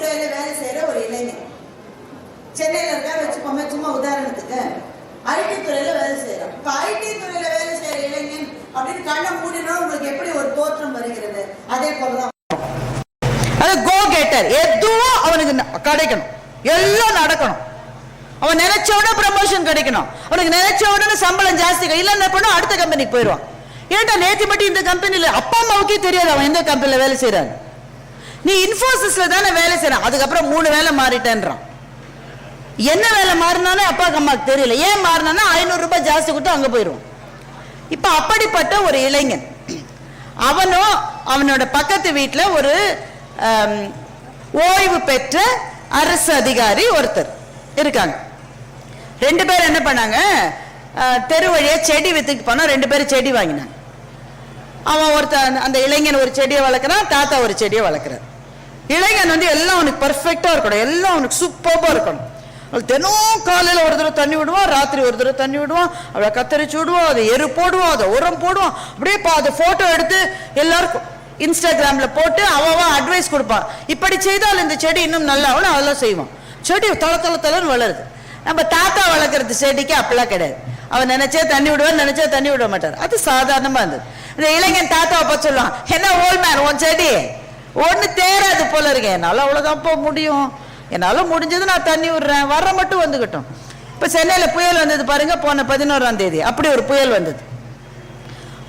துறையில வேலை செய்யற ஒரு இளைஞன். சென்னையில இருக்கா? வச்சுக்கோமே சும்மா உதாரணத்துக்கு. ஐடி துறையில வேலை செய்யறோம் இப்ப ஐடி துறையில வேலை செய்யற இளைஞன் அப்படின்னு கண்ணை மூடினா உங்களுக்கு எப்படி ஒரு தோற்றம் வருகிறது? அதே போலதான். அது கோ கெட்டர் எதுவும் அவனுக்கு கிடைக்கணும். எல்லாம் நடக்கணும். அவன் நினைச்ச உடனே ப்ரமோஷன் கிடைக்கணும். அவனுக்கு நினைச்ச உடனே சம்பளம் ஜாஸ்தி கிடைக்கும். இல்ல என்ன பண்ணும் அடுத்த கம்பெனிக்கு போயிடுவான். ஏன்டா நேத்தி மட்டும் இந்த கம்பெனியில் அப்பா அம்மாவுக்கே தெரியாது அவன் எந்த கம்பெனியில் வேலை செய்யறான் நீ இன்ஃபோசிஸ்ல தானே வேலை செய்யறான் அதுக்கப்புறம் மூணு வேலை மாறிட்டேன்றான். என்ன வேலை மாறினாலும் அப்பாவுக்கு அம்மாவுக்கு தெரியல. ஏன் மாறினானா ஐநூறு ரூபாய் ஜாஸ்தி கொடுத்து அங்க போயிடுவான் இப்ப அப்படிப்பட்ட ஒரு இளைஞன். அவனும் அவனோட பக்கத்து வீட்டுல ஒரு ஓய்வு பெற்ற அரசு அதிகாரி ஒருத்தர் இருக்காங்க. ரெண்டு பேரும் என்ன பண்ணாங்க? தெரு வழியா செடி வித்துக்கு போனா ரெண்டு பேரும் செடி வாங்கினாங்க. அவன் ஒருத்தன் அந்த இளைஞன் ஒரு செடியை வளர்க்குறான் தாத்தா ஒரு செடியை வளர்க்குறாரு. இளைஞன் வந்து எல்லாம் அவனுக்கு பர்ஃபெக்டாக இருக்கணும். எல்லாம் அவனுக்கு சூப்பராக இருக்கணும். அவள் தினம் காலையில் ஒரு தடவை தண்ணி விடுவான் ராத்திரி ஒரு தடவை தண்ணி விடுவான். அவளை கத்தரிச்சு விடுவான் அதை எரு போடுவான் அதை உரம் போடுவான். அப்படியே பா அதை ஃபோட்டோ எடுத்து எல்லாருக்கும் இன்ஸ்டாகிராமில் போட்டு அவன் அட்வைஸ் கொடுப்பான். இப்படி செய்தால் இந்த செடி இன்னும் நல்லா ஆகும் அதெல்லாம் செய்வான். செடி தள தள தளன்னு வளருது. நம்ம தாத்தா வளர்க்குறது செடிக்கு அப்படிலாம் கிடையாது. அவன் நினைச்சே தண்ணி விடுவான் நினைச்சே தண்ணி விட மாட்டார். அது சாதாரணமாக இருந்தது. இந்த இளைஞன் தாத்தாவை பார்த்து சொல்லுவான் என்ன ஓல்மேன் உன் செடி? ஒன்று தேராது போல இருக்கேன் என்னால் அவ்வளோதான்ப்போ போக முடியும். என்னால் முடிஞ்சது நான் தண்ணி விடுறேன். வர மட்டும் வந்துக்கிட்டோம். இப்போ சென்னையில் புயல் வந்தது பாருங்க போன பதினோராம் தேதி. அப்படி ஒரு புயல் வந்தது.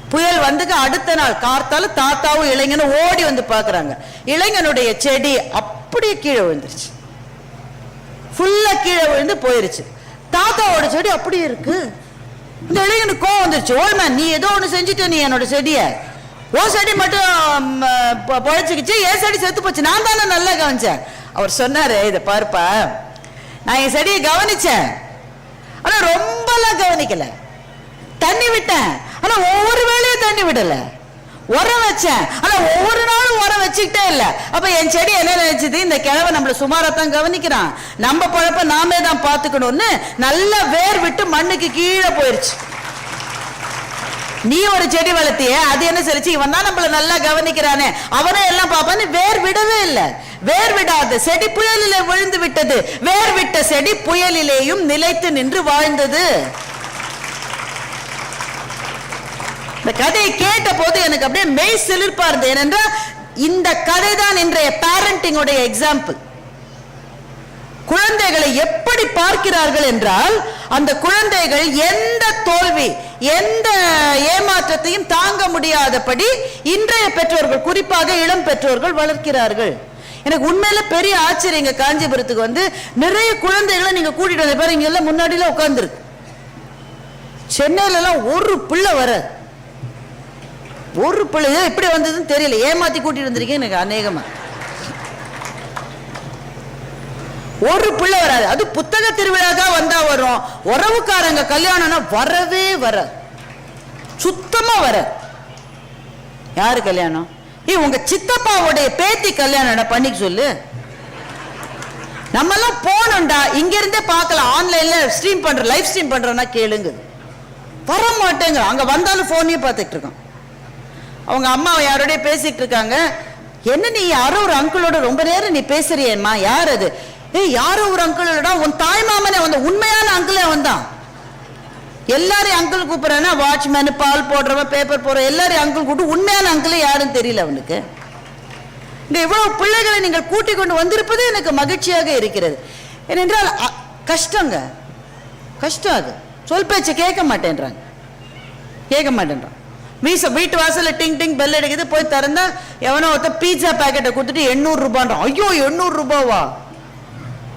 புயல் வந்துக்கு அடுத்த நாள் கார்த்தால தாத்தாவும் இளைஞனும் ஓடி வந்து பார்க்குறாங்க. இளைஞனுடைய செடி அப்படியே கீழே விழுந்துருச்சு. ஃபுல்லாக கீழே விழுந்து போயிருச்சு. தாத்தாவோட செடி அப்படியே இருக்கு. இந்த இளைஞனுக்கு கோவம் வந்துருச்சு. ஓய்மா நீ ஏதோ ஒன்று செஞ்சுட்ட நீ என்னோட செடியை. ஓ செடி மட்டும் பொழைச்சிக்கிச்சு என் செடி செத்து போச்சு. நான் தானே நல்லா கவனிச்சேன். அவர் சொன்னாரு இதை பாருப்பா நான் என் செடியை கவனிச்சேன். ஆனா ரொம்பலாம் கவனிக்கல. தண்ணி விட்டேன். ஆனா ஒவ்வொரு வேளையும் தண்ணி விடல. உரம் வச்சேன். ஆனா ஒவ்வொரு நாளும் உரம் வச்சுக்கிட்டே இல்ல. அப்ப என் செடி என்ன நினைச்சது? இந்த கிழவை நம்மள சுமாரத்தான் கவனிக்கிறான். நம்ம பழப்ப நாமே தான் பாத்துக்கணும்னு நல்ல வேர் விட்டு மண்ணுக்கு கீழே போயிருச்சு. நீ ஒரு செடி வளர்த்திய அது என்ன சொல்லிச்சு இவன் தான் நம்மள நல்லா கவனிக்கிறானே. அவனே எல்லாம் பாப்பான்னு வேர் விடவே இல்லை. வேர் விடாது. செடி புயலிலே விழுந்து விட்டது. வேர் விட்ட செடி புயலிலேயும் நிலைத்து நின்று வாழ்ந்தது. இந்த கதையை கேட்ட போது எனக்கு அப்படியே மெய் சிலிர்ப்பா இருந்தது. ஏனென்றால் இந்த கதை தான் இன்றைய பேரண்டிங்குடைய எக்ஸாம்பிள் குழந்தைகளை எப்படி பார்க்கிறார்கள் என்றால் அந்த குழந்தைகள் எந்த தோல்வி எந்த ஏமாற்றத்தையும் தாங்க முடியாதபடி இன்றைய பெற்றோர்கள் குறிப்பாக இளம் பெற்றோர்கள் வளர்க்கிறார்கள். எனக்கு உண்மையில பெரிய ஆச்சரியம் இங்க காஞ்சிபுரத்துக்கு வந்து நிறைய குழந்தைகளை நீங்க கூட்டிட்டு வந்த பாருங்க இங்க எல்லாம் முன்னாடிலாம் உட்காந்துருக்கு சென்னையில எல்லாம் ஒரு பிள்ளை வர. ஒரு பிள்ளை. இப்படி வந்ததுன்னு தெரியல. ஏமாத்தி கூட்டிட்டு வந்திருக்கீங்க எனக்கு அநேகமா. ஒரு பிள்ளை வராது. அது புத்தக திருவிழாக்கா வந்தா வரும். உறவுக்காரங்க கல்யாணம்னா வரவே வர சுத்தமா வர யாரு கல்யாணம்? ஏ உங்க சித்தப்பாவுடைய பேத்தி கல்யாணம் பண்ணிக்க சொல்லு? நம்ம எல்லாம் போனோம்டா. இங்க இருந்தே பார்க்கலாம். ஆன்லைன்ல ஸ்ட்ரீம் பண்ற லைவ் ஸ்ட்ரீம் பண்றோம்னா கேளுங்க. வர மாட்டேங்க அங்க வந்தாலும் போனையும் பார்த்துட்டு இருக்கோம் அவங்க அம்மா யாரோடய பேசிட்டு இருக்காங்க? என்ன நீ யாரோ ஒரு அங்கிளோட ரொம்ப நேரம் நீ பேசுறியேம்மா? யார் அது? ஏய் யாரோ ஒரு அங்கிளோட உன் தாய் மாமனே வந்த உண்மையான அங்கிளே வந்தான் எல்லாரையும் அங்கிள் கூப்பிடுறேன்னா வாட்ச்மேன் பால் போடுறவன் பேப்பர் போடுற எல்லாரையும் அங்கிள் கூப்பிட்டு உண்மையான அங்கிளே யாருன்னு தெரியல அவனுக்கு. இந்த இவ்வளவு பிள்ளைகளை நீங்கள் கூட்டிக் கொண்டு வந்திருப்பது எனக்கு மகிழ்ச்சியாக இருக்கிறது. ஏனென்றால் அ- கஷ்டங்க. கஷ்டம் அது. சொல் பேச்சை கேட்க மாட்டேன்றாங்க. கேட்க மாட்டேன்றான் வீச வீட்டு வாசலில் டிங் டிங் பெல் அடிக்குது போய் திறந்தா எவனோ ஒருத்த பீட்சா பாக்கெட்டை கொடுத்துட்டு எண்ணூறு ரூபான்றான். ஐயோ எண்ணூறு ரூபாவா?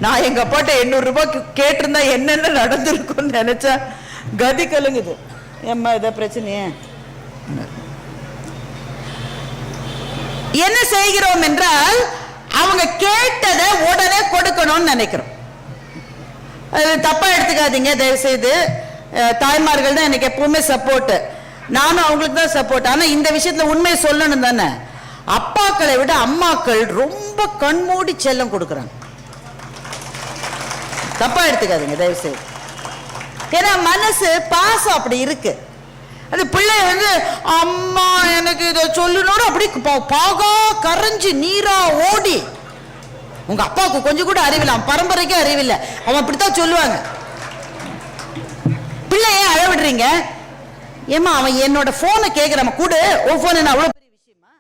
நான் எங்க அப்பாட்ட எண்ணூறு ரூபாய் கேட்டிருந்தா என்னென்ன நடந்திருக்கும்னு நினைச்சா கதி கலங்குது. ஏம்மா இதை பிரச்சனையே? என்ன செய்கிறோம் என்றால் அவங்க கேட்டதை உடனே கொடுக்கணும்னு நினைக்கிறோம். அது தப்பா எடுத்துக்காதீங்க தயவு செய்து தாய்மார்கள் தான் எனக்கு எப்பவுமே சப்போர்ட் நானும் அவங்களுக்கு தான் சப்போர்ட் ஆனா இந்த விஷயத்துல உண்மையை சொல்லணும் தானே. அப்பாக்களை விட அம்மாக்கள் ரொம்ப கண்மூடி செல்லம் கொடுக்குறாங்க. தப்பா எடுத்துக்காதீங்க தயவு செய்து ஏன்னா மனசு பாசம் அப்படி இருக்கு. அது பிள்ளை வந்து அம்மா எனக்கு இதை சொல்லணும்னு அப்படி பாகா கரைஞ்சு நீரா ஓடி. உங்க அப்பாவுக்கு கொஞ்சம் கூட அறிவில்லை அவன் பரம்பரைக்கே அறிவில்லை. அவன் அப்படித்தான் சொல்லுவாங்க. பிள்ளை ஏன் அழ விடுறீங்க? ஏமா அவன் என்னோட போனை கேக்குறான். கூட உன் போன் என்ன அவ்வளவு பெரிய விஷயமா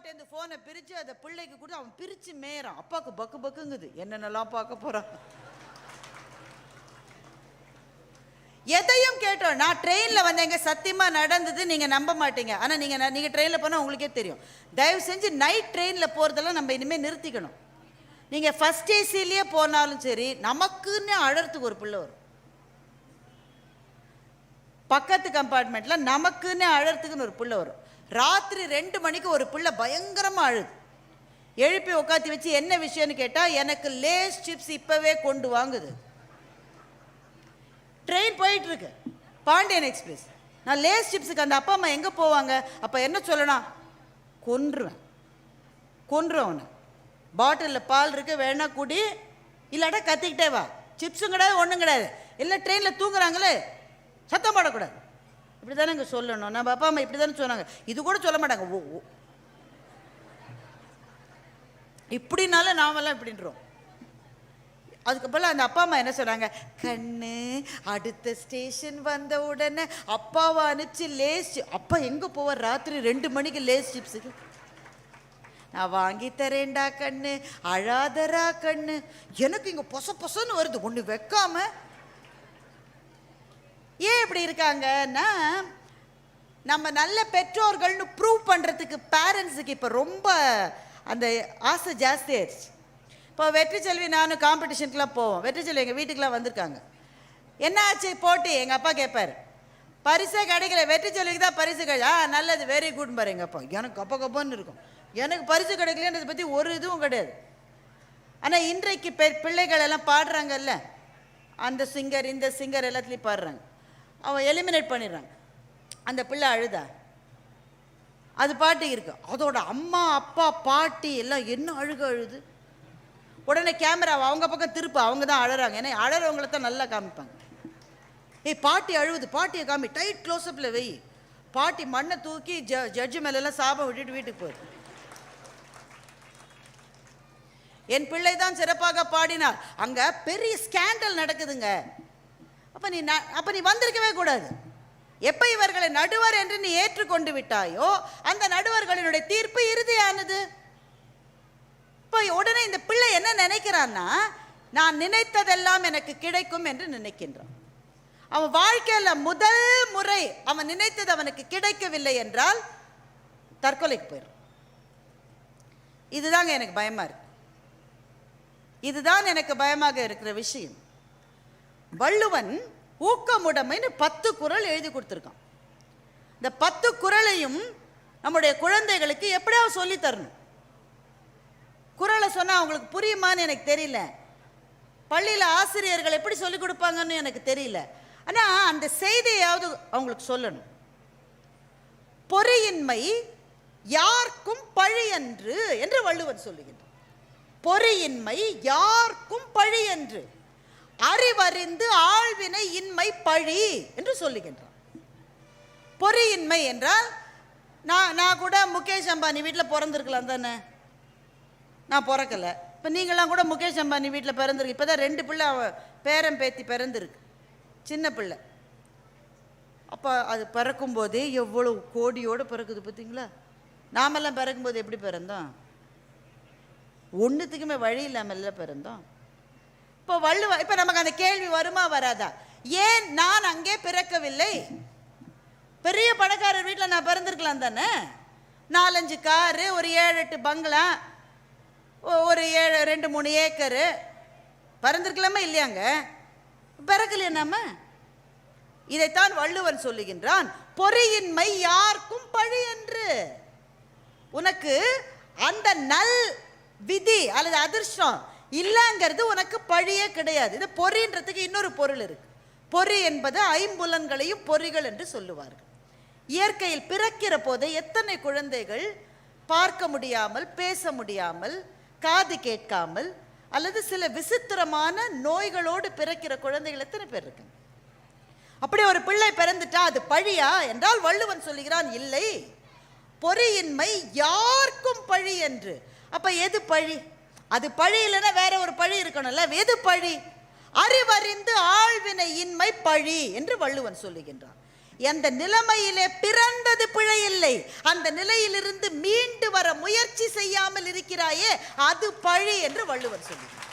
அப்பாட்டேருந்து ஃபோனை போனை அதை பிள்ளைக்கு கூட அவன் பிரித்து மேயறான். அப்பாவுக்கு பக்கு பக்குங்குது. என்னென்னலாம் பார்க்க போகிறான் எதையும் கேட்டோம். நான் ட்ரெயினில் வந்தேங்க. சத்தியமாக நடந்தது நீங்கள் நம்ப மாட்டீங்க. ஆனால் நீங்கள் நீங்கள் ட்ரெயினில் போனால் உங்களுக்கே தெரியும். தயவு செஞ்சு நைட் ட்ரெயினில் போகிறதெல்லாம் நம்ம இனிமேல் நிறுத்திக்கணும். நீங்கள் ஃபர்ஸ்ட் ஏசிலேயே போனாலும் சரி நமக்குன்னு அழறதுக்கு ஒரு பிள்ளை வரும். பக்கத்து கம்பார்ட்மெண்ட்டில் நமக்குன்னு அழறதுக்குன்னு ஒரு பிள்ளை வரும். ராத்திரி ரெண்டு மணிக்கு ஒரு பிள்ளை பயங்கரமாக அழுது. எழுப்பி உட்காத்தி வச்சு என்ன விஷயம்னு கேட்டால் எனக்கு லேஸ் சிப்ஸ் இப்போவே கொண்டு வாங்குது. ட்ரெயின் போயிட்டுருக்கு. பாண்டியன் எக்ஸ்பிரஸ். நான் லேஸ் சிப்ஸுக்கு அந்த அப்பா அம்மா எங்கே போவாங்க? அப்போ என்ன சொல்லணும் கொன்றுவேன். கொன்றுவேன் அவனை. பாட்டிலில் பால் இருக்கு வேணா குடி. இல்லாட்டா கத்திக்கிட்டே வா. சிப்ஸும் கிடையாது ஒன்றும் கிடையாது. இல்லை ட்ரெயினில் தூங்குறாங்களே. சத்தம் போடக்கூடாது. இப்படி தானே இங்கே சொல்லணும். நம்ம அப்பா அம்மா இப்படி தானே சொன்னாங்க. இது கூட சொல்ல மாட்டாங்க. ஓ ஓ. இப்படினாலும் நாமெல்லாம் இப்படின்றோம். அதுக்கு அந்த அப்பா அம்மா என்ன சொன்னாங்க? கண்ணு அடுத்த ஸ்டேஷன் வந்த உடனே அப்பாவை அனுப்பிச்சு லேஸ் அப்பா எங்கே போவார்? ராத்திரி ரெண்டு மணிக்கு லேஸ் சிப்ஸுக்கு நான் வாங்கி தரேன்டா கண்ணு. அழாதரா கண்ணு. எனக்கு இங்கே பொச பொசன்னு வருது. ஒன்று வைக்காமல் ஏன் இப்படி இருக்காங்கன்னா நம்ம நல்ல பெற்றோர்கள்னு ப்ரூவ் பண்ணுறதுக்கு பேரண்ட்ஸுக்கு இப்போ ரொம்ப அந்த ஆசை ஜாஸ்தி ஆயிடுச்சு. இப்போ வெற்றி செல்வி நானும் காம்படிஷனுக்குலாம் போவோம். வெற்றி செல்வி எங்கள் வீட்டுக்குலாம் வந்திருக்காங்க. என்ன ஆச்சு? போட்டி. எங்கள் அப்பா கேட்பார் பரிசே கிடைக்கல. வெற்றி செல்விக்கு தான் பரிசு கிடை ஆ நல்லது வெரி குட் பாரு எங்கள் அப்பா. எனக்கு கப்ப கப்பன்னு இருக்கும். எனக்கு பரிசு கிடைக்கலன்றதை பற்றி ஒரு இதுவும் கிடையாது. ஆனால் இன்றைக்கு பெ பிள்ளைகள் எல்லாம் பாடுறாங்கல்ல? அந்த சிங்கர் இந்த சிங்கர் எல்லாத்துலேயும் பாடுறாங்க. அவன் எலிமினேட் பண்ணிடுறாங்க அந்த பிள்ளை அழுதா. அது பாட்டு இருக்கு. அதோட அம்மா அப்பா பாட்டி எல்லாம் என்ன அழுக அழுது? உடனே கேமரா அவங்க பக்கம் திருப்ப. அவங்க தான் அழறாங்க. ஏன்னா அழறவங்கள தான் நல்லா காமிப்பாங்க. ஏய் பாட்டி அழுவுது. பாட்டியை காமி. டைட் க்ளோஸ்அப்பில் வெய் பாட்டி மண்ணை தூக்கி ஜ ஜட்ஜு மேலெல்லாம் சாபம் விட்டுட்டு வீட்டுக்கு போயிரு. என் பிள்ளை தான் சிறப்பாக பாடினார். அங்கே பெரிய ஸ்கேண்டல் நடக்குதுங்க. அப்போ நீ ந- அப்போ நீ வந்திருக்கவே கூடாது. எப்போ இவர்களை நடுவர் என்று நீ ஏற்றுக்கொண்டு விட்டாயோ அந்த நடுவர்களினுடைய தீர்ப்பு இறுதியானது. இப்போ உடனே இந்த பிள்ளை என்ன நினைக்கிறான்னா நான் நினைத்ததெல்லாம் எனக்கு கிடைக்கும் என்று நினைக்கின்றான். அவன் வாழ்க்கையில் முதல் முறை அவன் நினைத்தது அவனுக்கு கிடைக்கவில்லை என்றால் தற்கொலைக்கு போயிடும் இதுதாங்க எனக்கு பயமாக இருக்கு. இதுதான் எனக்கு பயமாக இருக்கிற விஷயம். வள்ளுவன் ஊக்கமுடைமைன்னு பத்து குறள் எழுதி கொடுத்துருக்கான். இந்த பத்து குறளையும் நம்முடைய குழந்தைகளுக்கு எப்படியாவது சொல்லி தரணும். குறளை சொன்னால் அவங்களுக்கு புரியுமான்னு எனக்கு தெரியல. பள்ளியில் ஆசிரியர்கள் எப்படி சொல்லிக் கொடுப்பாங்கன்னு எனக்கு தெரியல. ஆனால் அந்த செய்தியாவது அவங்களுக்கு சொல்லணும். பொறியின்மை யார்க்கும் பழி என்று வள்ளுவன் சொல்லுகின்றான். பொறியின்மை யாருக்கும் பழி என்று அறிவறிந்து ஆழ்வினை இன்மை பழி என்று சொல்லுகின்றான் பொறியின்மை என்றால் நான் நான் கூட முகேஷ் அம்பானி வீட்டில் பிறந்திருக்கலாம் தானே? நான் பிறக்கலை. இப்போ நீங்களாம் கூட முகேஷ் அம்பானி வீட்டில் பிறந்திருக்கு. இப்போ தான் ரெண்டு பிள்ளை அவ பேரன் பேத்தி பிறந்திருக்கு. சின்ன பிள்ளை. அப்போ அது பிறக்கும்போதே எவ்வளோ கோடியோடு பிறக்குது பார்த்தீங்களா நாமெல்லாம் பிறக்கும்போது எப்படி பிறந்தோம்? ஒன்றுத்துக்குமே வழி இல்லாமல் பிறந்தோம். இப்போ வள்ளுவ இப்போ நமக்கு அந்த கேள்வி வருமா வராதா? ஏன் நான் அங்கே பிறக்கவில்லை? பெரிய பணக்காரர் வீட்டில் நான் பிறந்திருக்கலாம் தானே? நாலஞ்சு காரு ஒரு ஏழு எட்டு பங்களா ஒரு ஏழு ரெண்டு மூணு ஏக்கரு. பிறந்திருக்கலாமா இல்லையாங்க? பிறக்கலையா நாம? இதைத்தான் வள்ளுவன் சொல்லுகின்றான் பொறியின்மை யாருக்கும் பழி என்று உனக்கு அந்த நல் விதி அல்லது அதிர்ஷ்டம் இல்லைங்கிறது உனக்கு பழியே கிடையாது. இது பொறின்றதுக்கு இன்னொரு பொருள் இருக்கு. பொறி என்பது ஐம்புலன்களையும் பொறிகள் என்று சொல்லுவார்கள். இயற்கையில் பிறக்கிற போதே எத்தனை குழந்தைகள் பார்க்க முடியாமல் பேச முடியாமல் காது கேட்காமல் அல்லது சில விசித்திரமான நோய்களோடு பிறக்கிற குழந்தைகள் எத்தனை பேர் இருக்குங்க? அப்படி ஒரு பிள்ளை பிறந்துட்டா அது பழியா என்றால் வள்ளுவன் சொல்லுகிறான் இல்லை. பொறியின்மை யாருக்கும் பழி என்று. அப்ப எது பழி? அது பழி இல்லைன்னா வேற ஒரு பழி இருக்கணும்ல? எது பழி? அறிவறிந்து ஆழ்வினை இன்மை பழி என்று வள்ளுவன் சொல்லுகின்றான். எந்த நிலைமையிலே பிறந்தது பிழையில்லை இல்லை. அந்த நிலையிலிருந்து மீண்டு வர முயற்சி செய்யாமல் இருக்கிறாயே அது பழி என்று வள்ளுவன் சொல்லுகிறான்.